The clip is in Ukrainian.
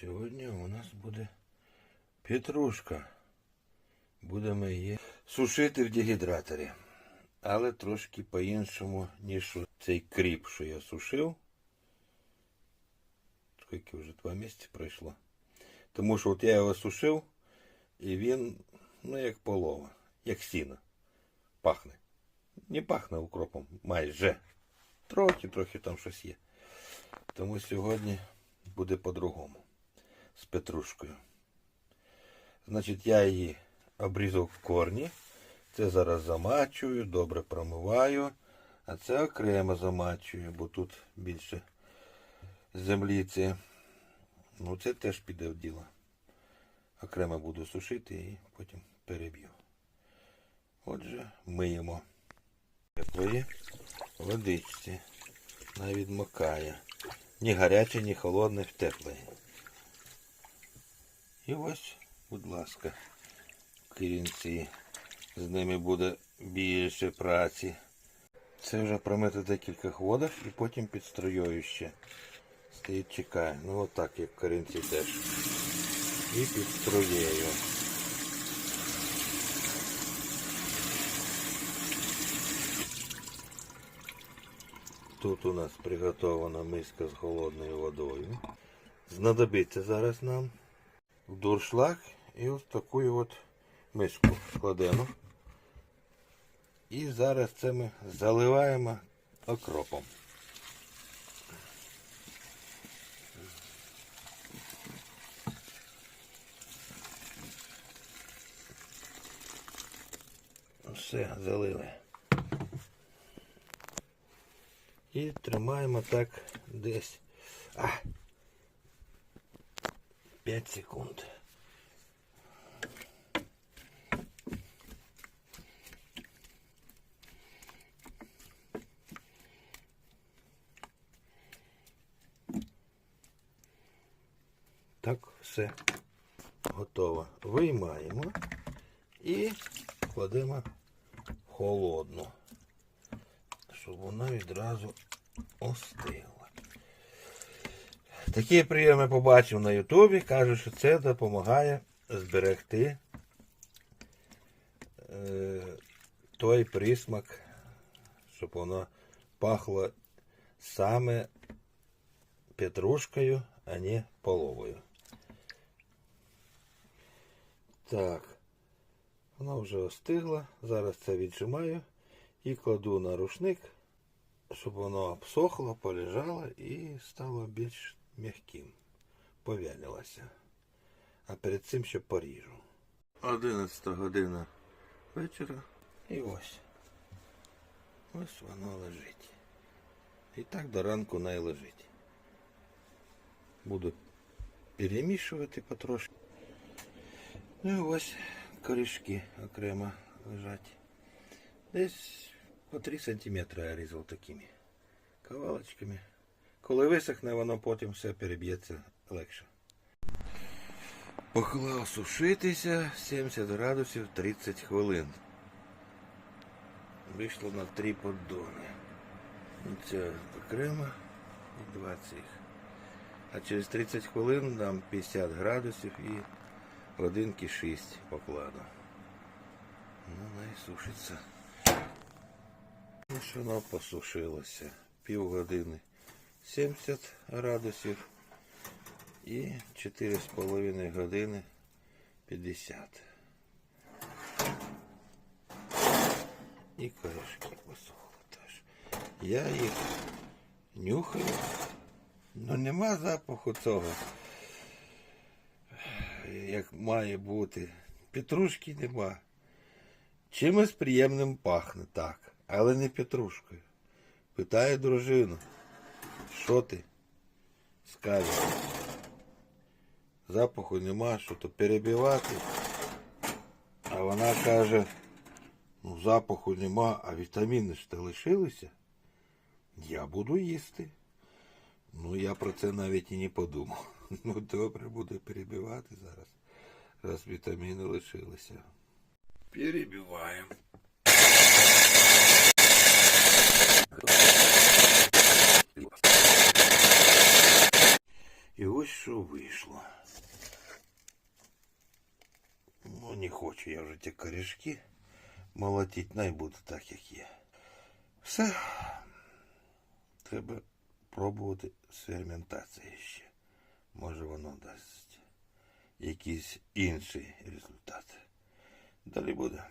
Сьогодні у нас буде петрушка. Будемо її сушити в дегідраторі. Але трошки по-іншому, ніж цей кріп, що я сушив. Скільки вже два місяці пройшло. Тому що от я його сушив, і він, ну, як полова, як сіно. Пахне. Не пахне укропом, майже. Трохи, трохи там щось є. Тому сьогодні буде по-другому. З петрушкою. Значить, я її обрізав в корні. Це зараз замачую, добре промиваю. А це окремо замачую, бо тут більше земліці. Ну, це теж піде в діло. Окремо буду сушити і потім переб'ю. Отже, миємо. Теплої водичці. Навіть макає. Ні гаряче, ні холодне, в тепле. І ось, будь ласка, корінці. З ними буде більше праці. Це вже промити в декількох і потім під струєю ще. Стоїть чекає. Ну отак, як корінці теж. І під струєю. Тут у нас приготована миска з холодною водою. Знадобиться зараз нам дуршлаг і ось таку от миску складемо. І зараз це ми заливаємо окропом. Все, залили. І тримаємо так десь. А, 5 секунд. Так, все готово. Виймаємо і кладемо холодну, щоб вона відразу остигла. Такі прийоми побачив на Ютубі, кажуть, що це допомагає зберегти е, той присмак, щоб воно пахло саме петрушкою, а не половою. Так, вона вже остигла. Зараз це віджимаю і кладу на рушник, щоб воно обсохло, полежало і стало більш м'яким. Повялилося. А перед цим ще поріжу. 11 година вечора. І ось. Ось воно лежить. І так до ранку не лежить. Буду перемішувати потрошки. Ну і ось корішки окремо лежать. Десь по 3 сантиметри я різав такими кавалочками. Коли висохне, воно потім все переб'ється легше. Поклав сушитися 70 градусів 30 хвилин. Вийшло на 3 поддони. Це окремо і два цих. А через 30 хвилин дам 50 градусів і годинки 6 покладу. Ну, най сушиться. Ось воно посушилося. Пів години 70 градусів і 4,5 години 50. І корешки посохли теж. Я їх нюхаю. Ну нема запаху цього. Як має бути. Петрушки нема. Чимось приємним пахне, так. Але не петрушкою. Питає дружину. Що ти? Скаже. Запаху нема, що то перебивати. А вона каже, ну запаху нема, а вітаміни ж то лишилися. Я буду їсти. Ну, я про це навіть і не подумав. Ну, добре, буду перебивати зараз, раз вітаміни лишилися. Перебиваємо. І ось що вийшло. Ну, не хочу я вже ті корішки молотіть, най буде так, як є. Все. Треба пробувати з ферментації ще. Може воно дасть якийсь інший результат. Далі буде.